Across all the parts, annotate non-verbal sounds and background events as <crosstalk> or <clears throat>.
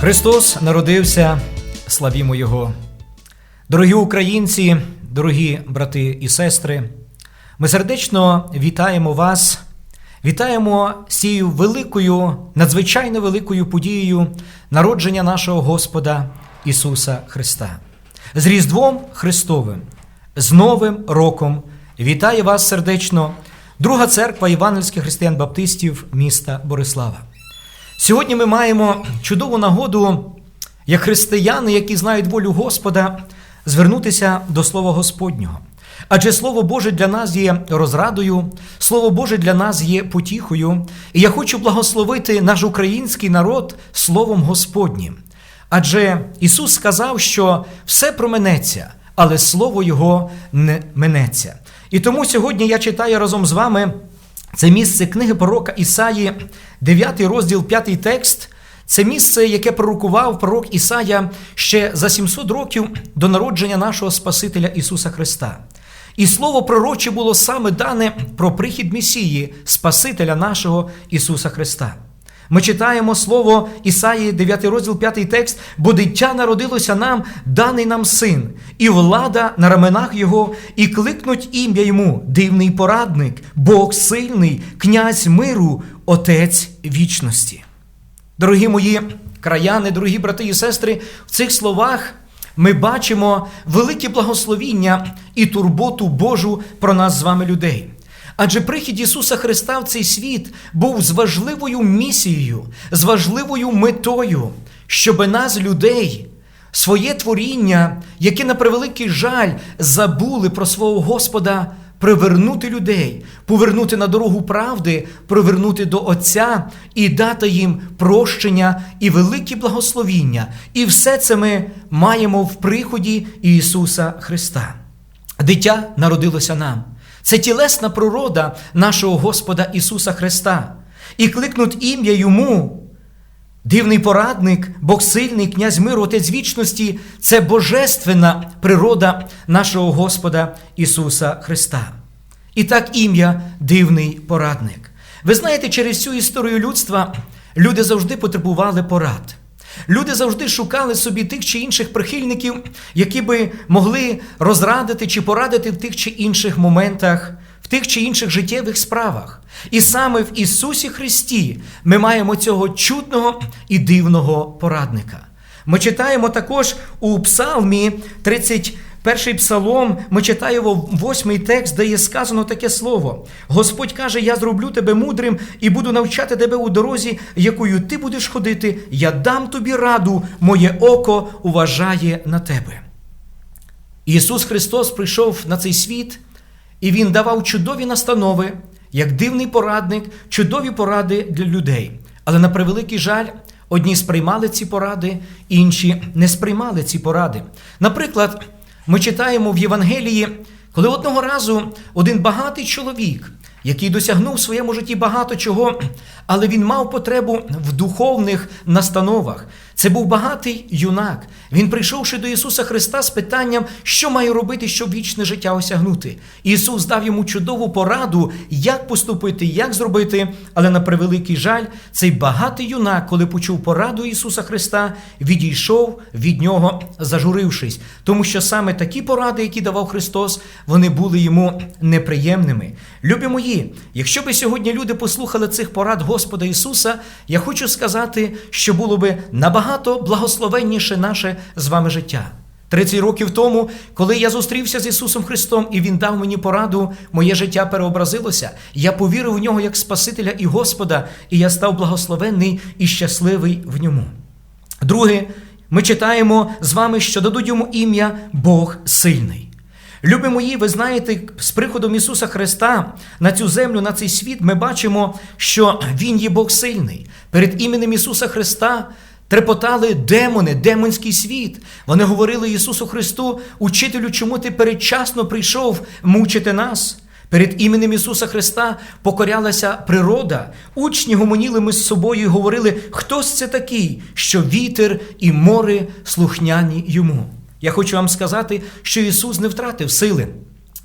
Христос народився, славімо Його. Дорогі українці, дорогі брати і сестри, ми сердечно вітаємо вас, вітаємо з цією великою, надзвичайно великою подією народження нашого Господа Ісуса Христа. З Різдвом Христовим, з Новим роком вітає вас сердечно Друга церква Івангельських християн-баптистів міста Борислава. Сьогодні ми маємо чудову нагоду, як християни, які знають волю Господа, звернутися до Слова Господнього. Адже Слово Боже для нас є розрадою, Слово Боже для нас є потіхою, і я хочу благословити наш український народ Словом Господнім. Адже Ісус сказав, що все променеться, але Слово Його не минеться. І тому сьогодні я читаю разом з вами це місце книги пророка Ісаї, 9 розділ, 5 текст. Це місце, яке пророкував пророк Ісая ще за 700 років до народження нашого Спасителя Ісуса Христа. І слово пророче було саме дане про прихід Месії, Спасителя нашого Ісуса Христа. Ми читаємо слово Ісаї, 9 розділ, 5 текст, бо дитя народилося нам, даний нам син, і влада на раменах Його, і кликнуть ім'я йому, дивний порадник, Бог сильний, князь миру, Отець вічності. Дорогі мої краяни, дорогі брати і сестри, в цих словах ми бачимо велике благословіння і турботу Божу про нас з вами людей. Адже прихід Ісуса Христа в цей світ був з важливою місією, з важливою метою, щоб нас, людей, своє творіння, яке на превеликий жаль забули про свого Господа, привернути людей, повернути на дорогу правди, привернути до Отця і дати їм прощення і великі благословіння. І все це ми маємо в приході Ісуса Христа. Дитя народилося нам. Це тілесна природа нашого Господа Ісуса Христа. І кликнуть ім'я Йому. Дивний порадник, Бог сильний, князь миру, Отець вічності це божественна природа нашого Господа Ісуса Христа. І так ім'я дивний порадник. Ви знаєте, через цю історію людства люди завжди потребували порад. Люди завжди шукали собі тих чи інших прихильників, які би могли розрадити чи порадити в тих чи інших моментах, в тих чи інших життєвих справах. І саме в Ісусі Христі ми маємо цього чудного і дивного порадника. Ми читаємо також у Псалмі 31 псалом, ми читаємо восьмий текст, де є сказано таке слово. Господь каже: Я зроблю тебе мудрим і буду навчати тебе у дорозі, якою ти будеш ходити. Я дам тобі раду, моє око уважає на тебе. Ісус Христос прийшов на цей світ, і Він давав чудові настанови, як дивний порадник, чудові поради для людей. Але на превеликий жаль, одні сприймали ці поради, інші не сприймали ці поради. Наприклад, ми читаємо в Євангелії, коли одного разу один багатий чоловік, який досягнув в своєму житті багато чого, але він мав потребу в духовних настановах. Це був багатий юнак. Він, прийшовши до Ісуса Христа з питанням, що має робити, щоб вічне життя осягнути. Ісус дав йому чудову пораду, як поступити, як зробити. Але на превеликий жаль, цей багатий юнак, коли почув пораду Ісуса Христа, відійшов від нього, зажурившись, тому що саме такі поради, які давав Христос, вони були йому неприємними. Любі мої, якщо би сьогодні люди послухали цих порад Господа Ісуса, я хочу сказати, що було би набагато благословенніше наше з вами життя. 30 років тому, коли я зустрівся з Ісусом Христом і Він дав мені пораду, моє життя переобразилося. Я повірив в нього як Спасителя і Господа, і я став благословенний і щасливий в ньому. Друге, ми читаємо з вами, що дадуть йому ім'я Бог сильний. Любі мої, ви знаєте, з приходом Ісуса Христа на цю землю, на цей світ, ми бачимо, що Він є Бог сильний. Перед іменем Ісуса Христа трепотали демони, демонський світ. Вони говорили Ісусу Христу, учителю, чому ти передчасно прийшов мучити нас. Перед іменем Ісуса Христа покорялася природа. Учні гомоніли ми з собою і говорили, хтось це такий, що вітер і море слухняні йому. Я хочу вам сказати, що Ісус не втратив сили.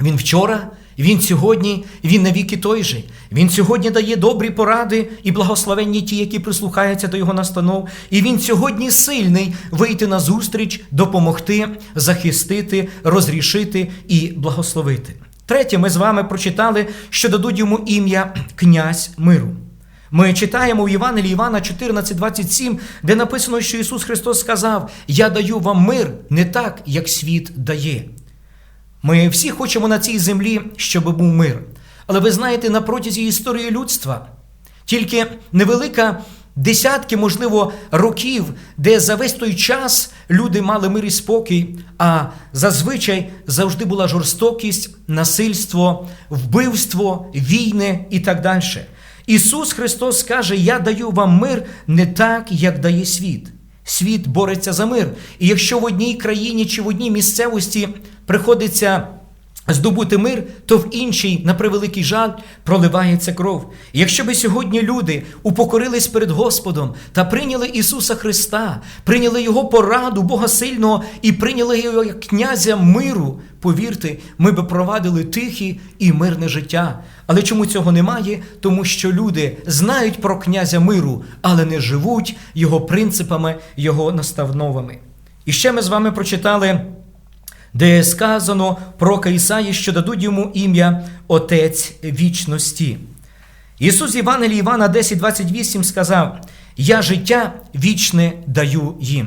Він вчора, Він сьогодні, Він навіки той же. Він сьогодні дає добрі поради і благословенні ті, які прислухаються до Його настанов. І Він сьогодні сильний вийти на зустріч, допомогти, захистити, розрішити і благословити. Третє, ми з вами прочитали, що дадуть йому ім'я князь миру. Ми читаємо в Євангелії Івана 14,27, де написано, що Ісус Христос сказав: Я даю вам мир не так, як світ дає. Ми всі хочемо на цій землі, щоб був мир. Але ви знаєте, на протязі історії людства тільки невелика десятки, можливо, років, де за весь той час люди мали мир і спокій, а зазвичай завжди була жорстокість, насильство, вбивство, війни і так далі. Ісус Христос каже: Я даю вам мир не так, як дає світ. Світ бореться за мир. І якщо в одній країні чи в одній місцевості приходиться здобути мир, то в іншій, на превеликий жаль, проливається кров. Якщо би сьогодні люди упокорились перед Господом та прийняли Ісуса Христа, прийняли Його пораду, Бога сильного, і прийняли Його як князя миру, повірте, ми би провадили тихе і мирне життя. Але чому цього немає? Тому що люди знають про князя миру, але не живуть його принципами, його наставновами. І ще ми з вами прочитали де сказано про Кайсаї, що дадуть йому ім'я Отець вічності. Ісус Євангелії Івана 10,28 сказав: Я життя вічне даю їм.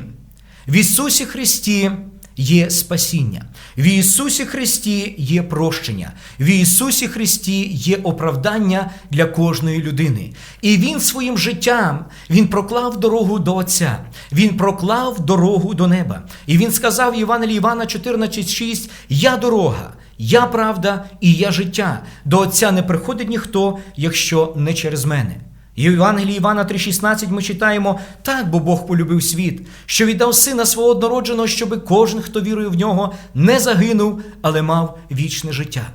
В Ісусі Христі є спасіння. В Ісусі Христі є прощення, в Ісусі Христі є оправдання для кожної людини. І Він своїм життям Він проклав дорогу до Отця, Він проклав дорогу до неба. І Він сказав в Євангелії Івана 14,6: Я дорога, я правда і я життя. До Отця не приходить ніхто, якщо не через мене. І в Євангелії Івана 3,16 ми читаємо так, бо Бог полюбив світ, що віддав сина свого однородженого, щоби кожен, хто вірує в нього, не загинув, але мав вічне життя.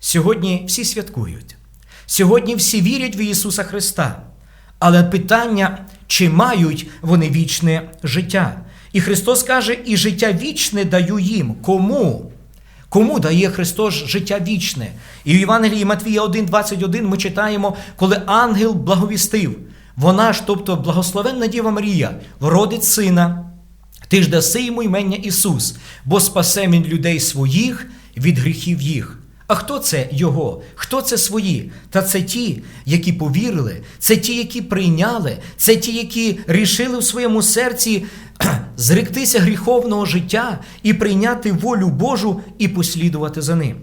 Сьогодні всі святкують. Сьогодні всі вірять в Ісуса Христа. Але питання, чи мають вони вічне життя? І Христос каже: і життя вічне даю їм. Кому? Кому дає Христос життя вічне? І в Євангелії Матвія 1,21 ми читаємо, коли ангел благовістив, вона ж, тобто благословенна Діва Марія, вродить сина, ти ж даси йому ймення Ісус, бо спасе він людей своїх від гріхів їх. А хто це Його? Хто це свої? Та це ті, які повірили, це ті, які прийняли, це ті, які рішили в своєму серці <clears throat> зректися гріховного життя і прийняти волю Божу і послідувати за ним.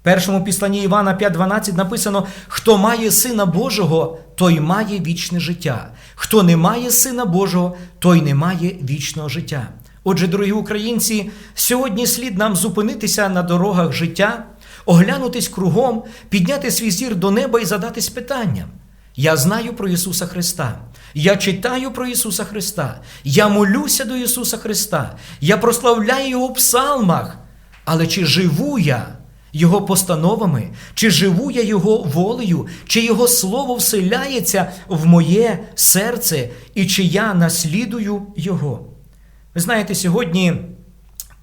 В першому післанні Івана 5:12 написано: хто має Сина Божого, той має вічне життя. Хто не має Сина Божого, той не має вічного життя. Отже, дорогі українці, сьогодні слід нам зупинитися на дорогах життя, оглянутись кругом, підняти свій зір до неба і задатись питанням. Я знаю про Ісуса Христа. Я читаю про Ісуса Христа. Я молюся до Ісуса Христа. Я прославляю Його в псалмах. Але чи живу я Його постановами, чи живу я Його волею, чи Його Слово вселяється в моє серце, і чи я наслідую Його? Ви знаєте, сьогодні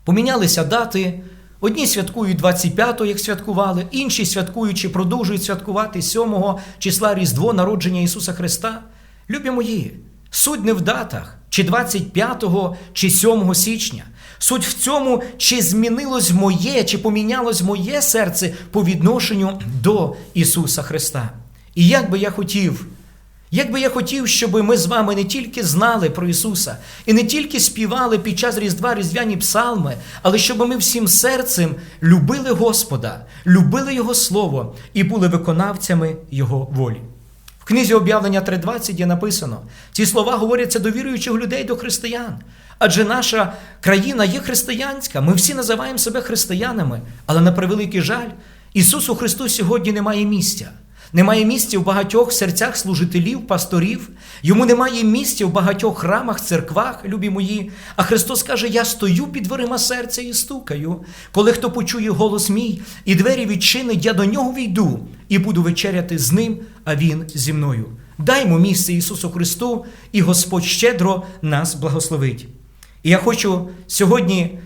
помінялися дати. Одні святкують 25-го, як святкували, інші святкуючи, продовжують святкувати 7-го числа Різдво народження Ісуса Христа. Любі мої, суть не в датах, чи 25-го, чи 7 січня. Суть в цьому, чи змінилось моє, чи помінялось моє серце по відношенню до Ісуса Христа. І як би я хотів. Як би я хотів, щоб ми з вами не тільки знали про Ісуса і не тільки співали під час Різдва Різдвяні псалми, але щоб ми всім серцем любили Господа, любили Його Слово і були виконавцями Його волі. В книзі об'явлення 3.20 є написано: ці слова говоряться до віруючих людей, до християн. Адже наша країна є християнська, ми всі називаємо себе християнами, але на превеликий жаль, Ісусу Христу сьогодні немає місця. Немає місця в багатьох серцях служителів, пасторів, йому немає місця в багатьох храмах, церквах, любі мої. А Христос каже: Я стою під дверима серця і стукаю. Коли хто почує голос мій і двері відчинить, я до нього війду і буду вечеряти з ним, а Він зі мною. Даймо місце Ісусу Христу, і Господь щедро нас благословить. І я хочу сьогодні,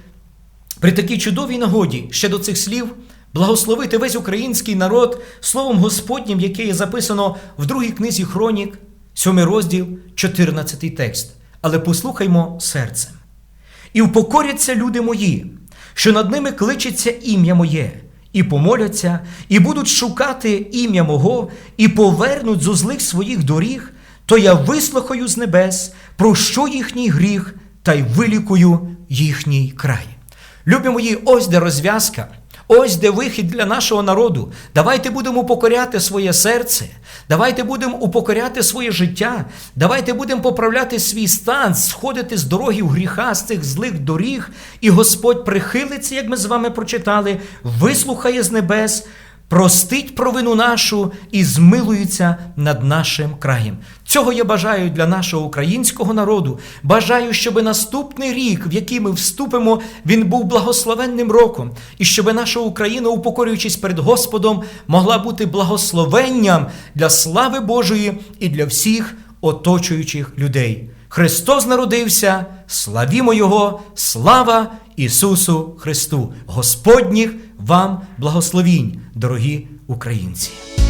при такій чудовій нагоді, ще до цих слів благословити весь український народ словом Господнім, яке є записано в другій книзі Хронік, 7 розділ, 14 текст. Але послухаймо серцем. І впокоряться люди мої, що над ними кличеться ім'я моє, і помоляться, і будуть шукати ім'я мого, і повернуть зо злих своїх доріг, то я вислухаю з небес, прощу їхній гріх та й вилікую їхній край. Любі мої, ось де розв'язка. Ось де вихід для нашого народу. Давайте будемо упокоряти своє серце, давайте будемо упокоряти своє життя, давайте будемо поправляти свій стан, сходити з дороги в гріха, з цих злих доріг, і Господь прихилиться, як ми з вами прочитали, вислухає з небес. Простить провину нашу і змилується над нашим краєм. Цього я бажаю для нашого українського народу. Бажаю, щоб наступний рік, в який ми вступимо, він був благословенним роком, і щоб наша Україна, упокорюючись перед Господом, могла бути благословенням для слави Божої і для всіх оточуючих людей. Христос народився, славімо Його, слава Ісусу Христу! Господніх вам благословінь, дорогі українці!